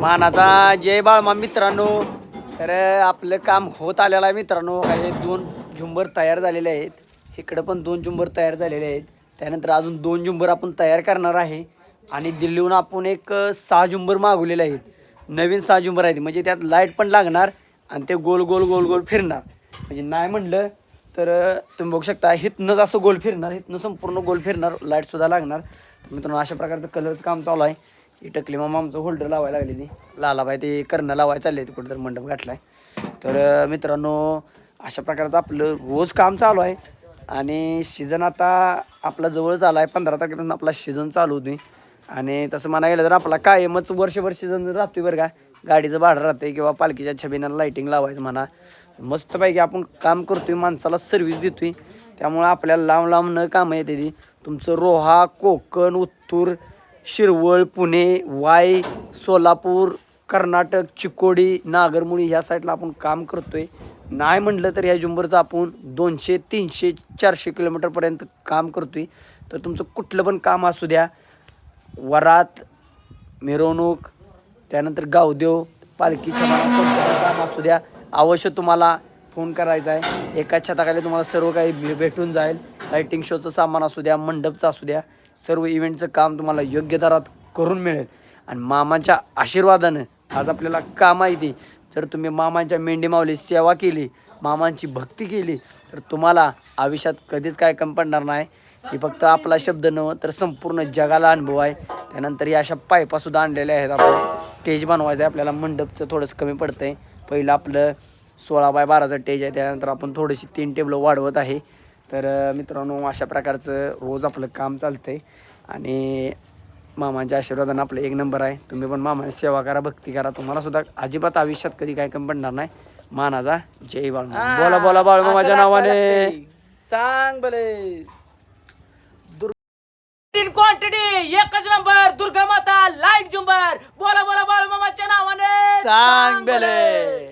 मानाचा जय बाळमा मित्रांनो. तर आपलं काम होत आलेलं आहे मित्रांनो. हे दोन झुंबर तयार झालेले आहेत. इकडं पण दोन झुंबर तयार झालेले आहेत. त्यानंतर अजून दोन झुंबर आपण तयार करणार आहे. आणि दिल्लीहून आपण एक सहा झुंबर मागवलेले आहेत. नवीन सहा झुंबर आहेत. म्हणजे त्यात लाइट पण लागणार आणि ते गोल गोल गोल गोल फिरणार. म्हणजे नाही म्हणलं तर तुम्ही बघू शकता हिथनंच असं गोल फिरणार. हिथनं संपूर्ण गोल फिरणार. लाईटसुद्धा लागणार. मित्रांनो अशा प्रकारचं कलरचं काम चालू आहे. ही टकली मामा आमचं होल्डर लावायला लागली ती. लालाबाई ते करणं लावायला चालले ते कुठं तर मंडप गाठलाय. तर मित्रांनो अशा प्रकारचं आपलं रोज काम चालू आहे. आणि सीझन आता आपला जवळच आला आहे पंधरा तारखेपासून आपला सीझन चालू होती आणि तसं म्हणायला गेलं तर आपला कायमच वर्षभर सीझन राहतोय बरं का. गाडीचं भाडं राहते किंवा पालखीच्या छबिनाला लाईटिंग लावायचं म्हणा. मस्तपैकी आपण काम करतोय माणसाला सर्व्हिस देतोय. त्यामुळं आपल्याला लांब लांब न कामं येते ती. तुमचं रोहा कोकण उत्तूर शिरवळ पुणे वाई सोलापूर कर्नाटक चिकोडी नागरमुळी ह्या साईडला आपण काम करतोय. नाही म्हटलं तर ह्या जुंबरचं आपण दोनशे तीनशे चारशे किलोमीटरपर्यंत काम करतोय. तर तुमचं कुठलं पण काम असू द्या. वरात मिरवणूक त्यानंतर गावदेव पालखीच्या काम असू द्या. अवश्य तुम्हाला फोन करायचा आहे. एकाच छताखाली तुम्हाला सर्व काही भेटून जाईल. लाईटिंग शोचं सामान असू द्या मंडपचं असू द्या. सर्व इव्हेंटचं काम तुम्हाला योग्य दरात करून मिळेल. आणि मामाच्या आशीर्वादानं आज आपल्याला काम आहे जर तुम्ही मामांच्या मेंढीमावली सेवा केली मामांची भक्ती केली तर तुम्हाला आयुष्यात कधीच काय कमी पडणार नाही. ही फक्त आपला शब्द नव्ह तर संपूर्ण जगाला अनुभव आहे. त्यानंतर या अशा पायपासुद्धा आणलेल्या आहेत आपण. टेज बनवायचं आहे आपल्याला मंडपचं थोडंसं कमी पडतं आहे पहिलं आपलं सोळा बाय बाराचं टेज आहे त्यानंतर आपण थोडीशी तीन टेबलं वाढवत आहे. तर मित्रांनो अशा प्रकारचं रोज आपलं काम चालतं आहे आणि मामांच्या आशीर्वादानं आपलं एक नंबर आहे. तुम्ही पण मामाची सेवा करा भक्ती करा. तुम्हाला सुद्धा अजिबात आयुष्यात कधी काय कमी पडणार नाही. मानाचा जय बाळ बोला बोला बाळ मामाच्या नावाने चांग भले क्वांटिटी एकच नंबर दुर्गा माता लाइट झुंबर. बोला बोला बाळूमामाच्या नावाने चांग बेले.